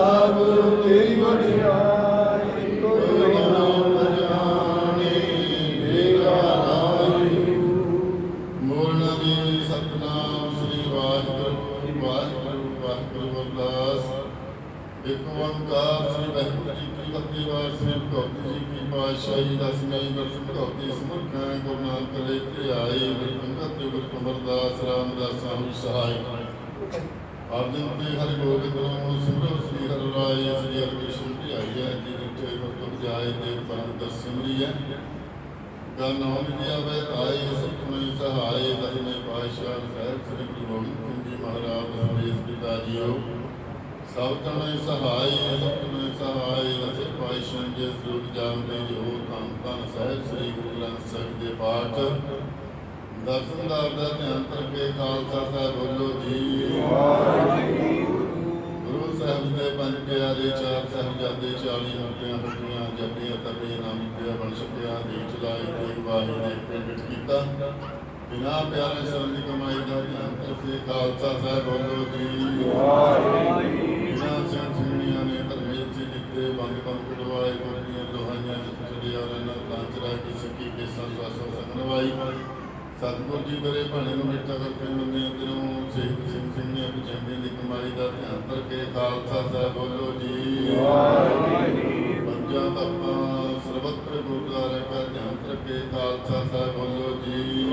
ਸਭ ਤੇਰੀ ਵਡਿਆਈ ਕੋਈ ਨਾਮ ਜਾਣੇ, ਮੇਰਾ ਵਾਹਿਗੁਰੂ ਮੂਰਨ ਦੀ ਸਤਨਾਮ ਸ੍ਰੀ ਵਾਹਿਗੁਰੂ ਵਾਹਿਗੁਰੂ ਵਾਹਿਗੁਰੂ ਅਰਦਾਸ। ਇੱਕ ਓੰਕਾਰ ਸ੍ਰੀ ਵਾਹਿਗੁਰੂ ਜੀ ਕੀ ਫਤਿਹ ਵਾਰ ਸ੍ਰੀ ਭਗਵਤੀ ਜੀ ਕੀ ਪਾਤਸ਼ਾਹੀ ਦਸਵੇਂ ਦਰਸ਼ਨ ਭਗਵਤੀ ਸਮਰਖਾਂ ਗੁਰੂ ਨਾਨਕ ਲੈ ਕੇ ਆਏ ਗੁਰਪੰਗਤ ਗੁਰੂ ਗੁਰਕਮਰਦਾਸ ਰਾਮਦਾਸ ਸਾਹਿਬ ਸਹਾਇ ਅਰਜਨ ਤੇ ਹਰਿ ਗੋਬਿੰਦ ਨੂੰ ਸਿਮਰੋ ਸ੍ਰੀ ਹਰਿ ਰਾਏ, ਸ੍ਰੀ ਹਰਿ ਕ੍ਰਿਸ਼ਨ ਧਿਆਈ ਹੈ ਜੀ ਵਿੱਚ ਵਰਤੋਂ ਜਾਏ ਤੇ ਪੰਜ ਦਸ ਹੈ। ਗਨ ਨਾਮ ਲਿਆ ਵੇ ਆਏ ਸੁਖਮੈ ਸਹਾਏ ਦਸਵੇਂ ਪਾਤਸ਼ਾਹ ਸਾਹਿਬ, ਸ੍ਰੀ ਗੁਰੂ ਗੋਬਿੰਦ ਸਿੰਘ ਜੀ ਮਹਾਰਾਜ, ਸੰਦੇਸ਼ ਪਿਤਾ ਜੀਓ। ਸਭ ਤਮੈ ਸਹਾਈ ਸੁਖਮੈ ਸਹਾਈ ਦਸੇ ਪਾਤਸ਼ਾਹ ਜੀ ਸਰੂਪ ਜਾਣਦੇ ਜੋ ਧੰਨ ਧੰਨ ਸਾਹਿਬ, ਸ੍ਰੀ ਗੁਰੂ ਗ੍ਰੰਥ ਸਾਹਿਬ ਦੇ ਪਾਠ। ਦਰਸ਼ਨਦਾਰ ਦਾ ਧਿਆਨ ਕਰਕੇ ਖਾਲਸਾ ਸਾਹਿਬ ਬੋਲੋ ਜੀ। ਗੁਰੂ ਸਾਹਿਬ ਦੇ ਪੰਜ ਪਿਆਰੇ, ਚਾਰ ਸਾਹਿਬਜ਼ਾਦੇ 40 ਮੁਕਤਿਆਂ ਹੁਕਮੀਆਂ ਜਪੀਆਂ ਤਪੀਆਂ ਨਾਮ ਪਿਆ ਬਣ ਸਕਿਆ ਦੀ ਚਲਾਈ ਤੇ ਵਾਹੀ ਨੇ ਪਿੰਡ ਕੀਤਾ। ਬਿਨਾ ਪਿਆਰੇ ਸ਼ਰਨ ਦੀ ਕਮਾਈ ਦਾ ਧਿਆਨ ਕਰਕੇ ਖਾਲਸਾ ਸਾਹਿਬ ਬੋਲੋ ਜੀ। ਬਿਨਾ ਸਿੰਘ ਨੇ ਧਰਮੇ ਚ ਦਿੱਤੇ ਬੰਦ ਬੰਦ ਕਢਵਾਏ ਕੋਟੀਆਂ ਲੋਹਾਈਆਂ ਜਿਤ ਚੜਿਆ ਰਣਾ ਤਾਂ ਚਰਾ ਕੀ ਸਕੀ ਕੇ ਸੰਸਾਸੋ ਸੰਗਵਾਈ ਸਤਿਗੁਰ ਜੀ ਮੇਰੇ ਭਾਣੇ ਨੂੰ ਮਿੱਠਾ ਕਰਕੇ ਮੰਨੇ ਅੰਦਰੋਂ ਸਿੰਘ ਸਿੰਘ ਸਿੰਘ ਨੇ ਬਚਾਉਂਦੇ ਦੀ ਕਮਾਈ ਦਾ ਧਿਆਨ ਕਰਕੇ ਖਾਲਸਾ ਸਾਹਿਬ ਬੋਲੋ ਜੀ। ਪੰਜਾਂ ਤਪਾਂ ਸਰਬੱਤਰ ਗੁਰਦੁਆਰੇ ਦਾ ਧਿਆਨ ਕਰਕੇ ਖਾਲਸਾ ਸਾਹਿਬ ਬੋਲੋ ਜੀ।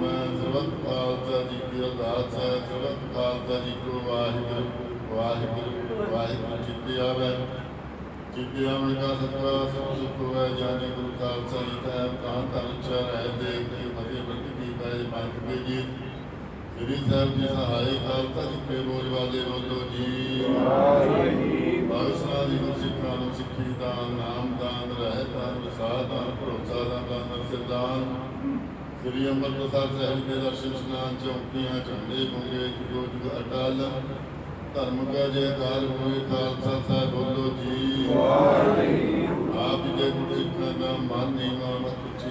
ਮੈਂ ਸਰਬੱਤ ਖਾਲਸਾ ਜੀ ਕੀ ਅਰਦਾਸ ਹੈ, ਸਰਬੱਤ ਖਾਲਸਾ ਜੀ ਕੋ ਵਾਹਿਗੁਰੂ ਵਾਹਿਗੁਰੂ ਵਾਹਿਗੁਰੂ ਜਿੱਤੇ ਆਵੇ। ਜਿੱਤੇ ਆਵਣ ਕਾ ਸਤਵਾ ਸਭ ਸੁਖ ਹੋਵੇ ਜਾਣੇ ਗੁਰੂ ਖਾਲਸਾ ਜੀ ਦਾ ਤਾਂ ਧਨ ਰਹਿ ਦੇ ਕੇ ਫਤਿਹ ਬਰਕਤ ਦੀ ਪੈ ਮੰਗ ਕੇ ਜੀ। ਸ੍ਰੀ ਸਾਹਿਬ ਜੀ ਸਹਾਈ ਖਾਲਸਾ ਜੀ ਕੇ ਬੋਲ ਵਾਲੇ ਬੋਲੋ ਜੀ। ਬਾਦਸ਼ਾਹ ਦੀ ਸਿੱਖਾਂ ਨੂੰ ਸਿੱਖੀ ਦਾ ਨਾਮ ਦਾਨ, ਰਹਿ ਦਾਨ ਵਿਸਾਰ ਦਾਨ, ਭਰੋਸਾ ਦਾ ਦਾਨ ਸਿਰਦਾਨ ਸ੍ਰੀ ਅੰਮ੍ਰਿਤਸਰ ਸਾਹਿਬ ਦੇ ਦਰਸ਼ਨ ਇਸ਼ਨਾਨ ਚੌਕੀਆਂ ਝੰਡੇ ਗੁੰਗੇ ਜੁਗੋ ਅਟਲ। ਧਰਮ ਕਾ ਜੈਕਾਰ ਹੋਏ ਖਾਲਸਾ ਸਾਹਿਬ, ਬੋਲੋ ਜੀ। ਆਪ ਜੀ ਦੇ ਗੁਰੂ ਸਿੱਖਾਂ ਦਾ ਮਨ ਨੀਵਾ ਮਤ ਉੱਚੀ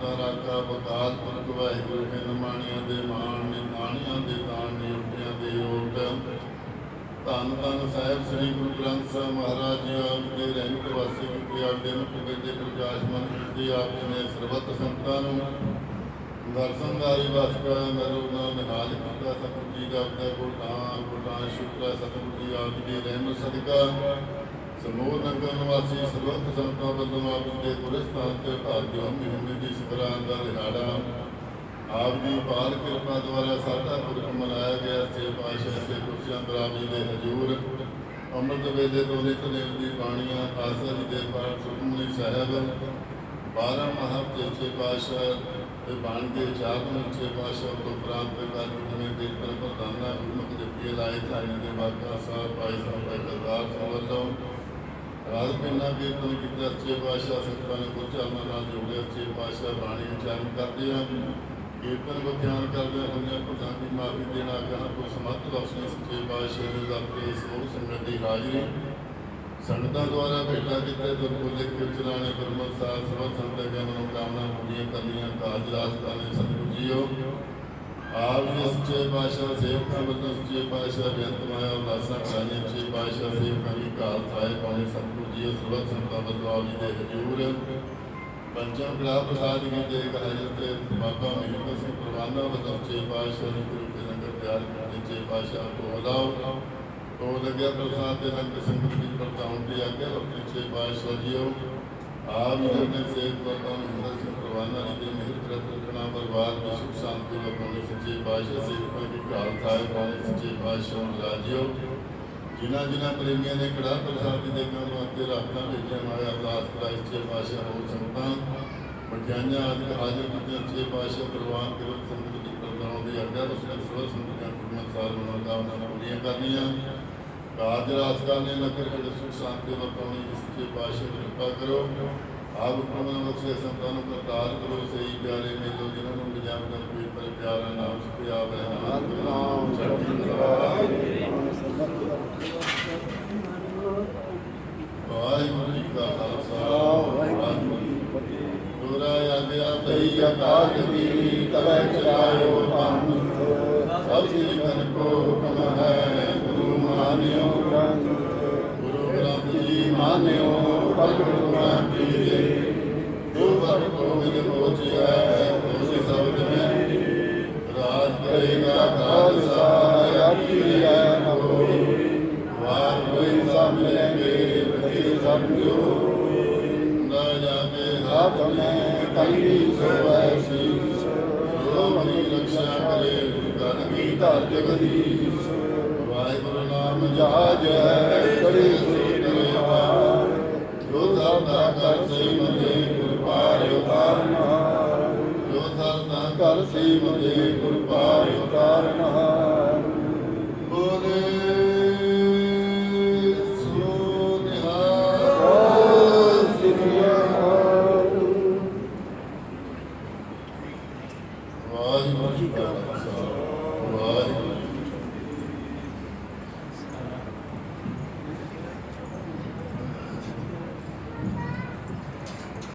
ਦਾ ਰਾਖਾ, ਬਕਾਲ ਪੁਰਖ ਵਾਹਿਗੁਰੂ ਕੇ ਨਮਾਣੀਆਂ ਦੇ ਮਾਣ ਨੇ ਤਾਣੀਆਂ ਦੇ ਦਾਨ ਨੇ ਉੱਟਿਆਂ ਦੇ ਓਟ ਧੰਨ ਧੰਨ ਸਾਹਿਬ ਸ੍ਰੀ ਗੁਰੂ ਗ੍ਰੰਥ ਸਾਹਿਬ ਮਹਾਰਾਜ ਜੀ, ਆਪ ਦੇ ਰਹਿਮਤ ਵਾਸੀ ਕੀਤੇ ਆਡੇ ਨੂੰ ਪੁਗਰ ਦੇ ਪ੍ਰਕਾਸ਼ਮਨ ਕੀਤੇ ਆਪ ਜੀ ਨੇ ਸਰਬੱਤ ਸੰਤਾਂ ਨੂੰ ਦਰਸ਼ਨਦਾਰੀ ਵਾਸਕਾ ਨਰੂਨਾ ਨਿਹਾਲ ਕੀਤਾ ਸਤਿਗੁਰੂ ਜੀ ਦਾ ਆਪਣਾ ਗੁਰਦਾਨ ਗੁਰਦਾਨ ਸ਼ੁਕਰ ਹੈ, ਸਤਿਗੁਰੂ ਜੀ ਆਪ ਦੀ ਰਹਿਮਤ ਸਦਕਾ ਸਮੂਹ ਨਗਰ ਨਿਵਾਸੀ ਸਰਬੱਤ ਸੰਤਾਂ ਵੱਲੋਂ ਆਪ ਜੀ ਦੇ ਗੁਰਸਥਾਨ ਤੇ ਭਾਗਿਓ ਮਹੀਨੇ ਦੀ ਸੰਗਰਾਂਦ ਦਾ ਰਿਹਾੜਾ। ਆਪ ਦੀ ਪਾਲ ਕਿਰਪਾ ਦੁਆਰਾ ਸਾਡਾ ਪੁਰਖ ਮਨਾਇਆ ਗਿਆ। ਸੇ ਪਾਸ਼ਾ ਸੇ ਬਰਾਬ ਜੀ ਦੇ ਹਜੂਰ। ਅੰਮ੍ਰਿਤ ਵੇਲੇ ਤੋਂ ਨਿਤ ਦੀ ਬਾਣੀਆਂ, ਖਾਲਸਾ ਜੀ ਦੇ ਪਾਠ, ਸੁਖਮਨੀ ਸਾਹਿਬ। 12 ਮਹਾਪੁਰਖ ਛੇ ਪਾਸ਼ਾ ਬਾਣ ਦੇ ਚਾਰ ਨੂੰ ਪਾਸ਼ਾ ਤੋਂ ਪ੍ਰਾਂਤ ਕਰ ਜਿਵੇਂ ਦੇ ਪ੍ਰਧਾਨਾ ਗੁਰਮੁਖ ਜਪੀਏ ਲਾਏ ਥਾਣੇ ਦੇ ਵਾਕਾ ਸਾਹਿਬ ਭਾਈ ਸਾਹਿਬ ਭਾਈ ਦਰਬਾਰ ਸਾਹਿਬ ਵੱਲੋਂ ਰਾਜ ਪਿੰਨਾ ਕੀਰਤਨ ਕੀਤਾ ਅੱਛੇ ਪਾਸ਼ਾ ਸਿੱਖਾਂ ਨੇ ਗੁਰਚਰਨਾਂ ਨਾਲ ਜੋੜਿਆ ਅੱਛੇ ਪਾਸ਼ਾ ਬਾਣੀ ਉਚਾਰਨ ਕਰਦੇ ਆ, ਕੀਰਤਨ ਕੋ ਧਿਆਨ ਕਰਦੇ ਹੋਈਆਂ ਭੁੱਲਾਂ ਦੀ ਮਾਫੀ ਦੇਣਾ ਕਹਾਂ ਕੋ ਸਮਤ ਬਖਸ਼ਣੀ ਸੱਚੇ ਪਾਤਸ਼ਾਹ ਦੇ ਦਰ ਤੇ ਸਮੂਹ ਸੰਗਤ ਦੀ ਹਾਜ਼ਰੀ ਸੰਗਤਾਂ ਦੁਆਰਾ ਭੇਟਾ ਕੀਤੇ ਦੁਰਬੋਲੇ ਕਿਰ ਚਲਾਣੇ ਗੁਰਮਤਿ ਸਾਹਿਬ ਸਰਬੱਤ ਸੰਗਤਾਂ ਦੀਆਂ ਮਨੋਕਾਮਨਾ ਪੂਰੀਆਂ ਕਰਨੀਆਂ। ਕਾਜ ਰਾਸਤਾ ਨੇ ਸਤਿਗੁਰੂ ਜੀਓ। ਆਪ ਜੀ ਸੱਚੇ ਪਾਤਸ਼ਾਹ, ਸੇਵਕਾਂ ਵੱਲੋਂ ਸੱਚੇ ਪਾਤਸ਼ਾਹ ਬੇਅੰਤ ਮਾਇਆ ਉਦਾਸਾਂ ਕਰਾਈਆਂ। ਸੱਚੇ ਪਾਤਸ਼ਾਹ, ਸੇਵਕਾਂ ਦੀ ਘਾਲ ਥਾਏ ਪਾਉਣੇ ਸਤਿਗੁਰੂ ਜੀਓ। ਸਰਬੱਤ ਸੰਗਤਾਂ ਵੱਲੋਂ ਆਪ ਜੀ ਦੇ ਹਜੂਰ ਪੰਚਮ ਗ੍ਰਾਹ ਪ੍ਰਸਾਦ ਜੀ ਦੇ ਹਾਜ਼ਰ ਤੇ ਬਾਬਾ ਮਹਿੰਦਰ ਸਿੰਘ ਪ੍ਰਵਾਨਾ ਵੱਲੋਂ ਸੱਚੇ ਪਾਤਸ਼ਾਹ ਨੂੰ ਗੁਰੂ ਕੇ ਲੰਗਰ ਤਿਆਰ ਕੀਤੇ ਸੱਚੇ ਪਾਤਸ਼ਾਹ ਕੋ ਹਲਾਓ ਤੋ ਲੱਗਿਆ ਪ੍ਰਸਾਦ ਦੇ ਲੰਗਰ ਸੰਗਤ ਦੀ ਵਰਤਾਉਣ ਦੀ ਆਗਿਆ ਆਪਣੇ ਸੱਚੇ ਪਾਤਸ਼ਾਹ ਜੀਓ। ਆਪ ਜੀ ਨੇ ਸੇਵ ਬਾਬਾ ਮਹਿੰਦਰ ਸਿੰਘ ਪ੍ਰਵਾਨਾ ਜੀ ਦੇ ਮਿਹਰ ਕਰਤ ਰੱਖਣਾ, ਪਰਿਵਾਰ ਦੀ ਸੁਖ ਸ਼ਾਂਤੀ ਵਰਤਾਉਣੀ ਸੱਚੇ ਪਾਤਸ਼ਾਹ, ਸੇਵਕਾਂ ਦੀ ਘਾਲ ਥਾਏ ਪਾਉਣੇ ਸੱਚੇ ਪਾਤਸ਼ਾਹ ਰਾਜਿਓ। ਜਿਨ੍ਹਾਂ ਜਿਨ੍ਹਾਂ ਪ੍ਰੇਮੀਆਂ ਨੇ ਕੜਾ ਪ੍ਰਸਾਦ ਦੀ ਦੇਖਣ ਵਾਸਤੇ ਰਾਤਾਂ ਭੇਜਿਆ ਮਾਇਆ ਅਰਦਾਸ ਕਰਾਈ ਸੱਚੇ ਪਾਤਸ਼ਾਹ ਹੋ ਸੰਗਤਾਂ। ਮਠਿਆਈਆਂ ਆਦਿ ਹਾਜ਼ਰ ਕੀਤੀਆਂ, ਸੱਚੇ ਪਾਤਸ਼ਾਹ ਪ੍ਰਵਾਨ ਕਰੋ, ਸੰਗਤ ਦੀ ਪ੍ਰਦਾਨ ਦੀ ਆਗਿਆ ਰਸੂਲ ਸਰਵ ਸੰਗਤਾਂ ਗੁਰਮਤਿ ਸਾਹਿਬ ਮਨੋਕਾਮਨਾ ਪੂਰੀਆਂ ਕਰਨੀਆਂ। ਕਾਜ ਰਾਜਕਾਨੇ ਲਕਰ ਹੜ ਸੁਖ ਸ਼ਾਂਤੀ ਵਰਤਾਉਣੀ ਜਿਸ ਕੇ ਪਾਸ਼ਾ ਕਿਰਪਾ ਕਰੋ। ਆਪ ਉਪਮਨ ਬਖਸ਼ੇ ਸੰਤਾਂ ਨੂੰ ਕਰਤਾਰ ਕਰੋ। ਸਹੀ ਪਿਆਰੇ ਮੇਲੋ, ਜਿਨ੍ਹਾਂ ਨੂੰ ਨਿਜਾਮ ਕਰ ਪੀਰ ਪਰ ਪਿਆਰ ਨਾਮ ਸੁਖੀ ਆਵੇ ਨਾਮ ਚੜ੍ਹਦੀ ਕਲਾ ਵਾਹਿਗੁਰੂ ਜੀ ਕਾ ਖਾਲਸਾ, ਵਾਹਿਗੁਰੂ ਜੀ ਕੀ ਫਤਿਹ। ਗੁਰਾ ਆਗਿਆ ਤਈ ਅਕਾਲ ਦੀ ਤਵੈ ਚਲਾਇਓ ਪੰਥ। ਸਭ ਜੀ ਕੋ ਜੀ ਪ੍ਰਗਟ ਗੁਰਾਂ ਕੀ ਦੇ ਜੋ ਪਰ ਗੋਬਿੰਦ ਪਹੁੰਚਿਆ ਉਸ ਸ਼ਬਦ में ਰਾਜ ਕਰੇਗਾ ਖਾਲਸਾ ਆਪੀ ਆ ਨਾ ਹੋਈ ਸਭ ਮਿਲेंगे ਬਤੇ ਸਭ ਜੋ ਨਾ ਜਾਵੇ ਆਪ ਮੈਂ ਕਲੀ ਸੋ। ਐਸੀ ਜੋ ਮਨੀ ਰਖਸ਼ਾ ਕਰੇ ਗੁਰੂ ਕੀ ਧਰ ਜਗਦੀਸ਼। ਵਾਹਿਗੁਰੂ ਨਾਮ ਜਹਾਜ ਹੈ। ਮਤੇ ਗੁਰ ਪਾਰ ਉਤਾਰਨਾ ਵਾਹਿਗੁਰੂ ਜੀ ਕਾ ਖਾਲਸਾ ਵਾਹਿਗੁਰੂ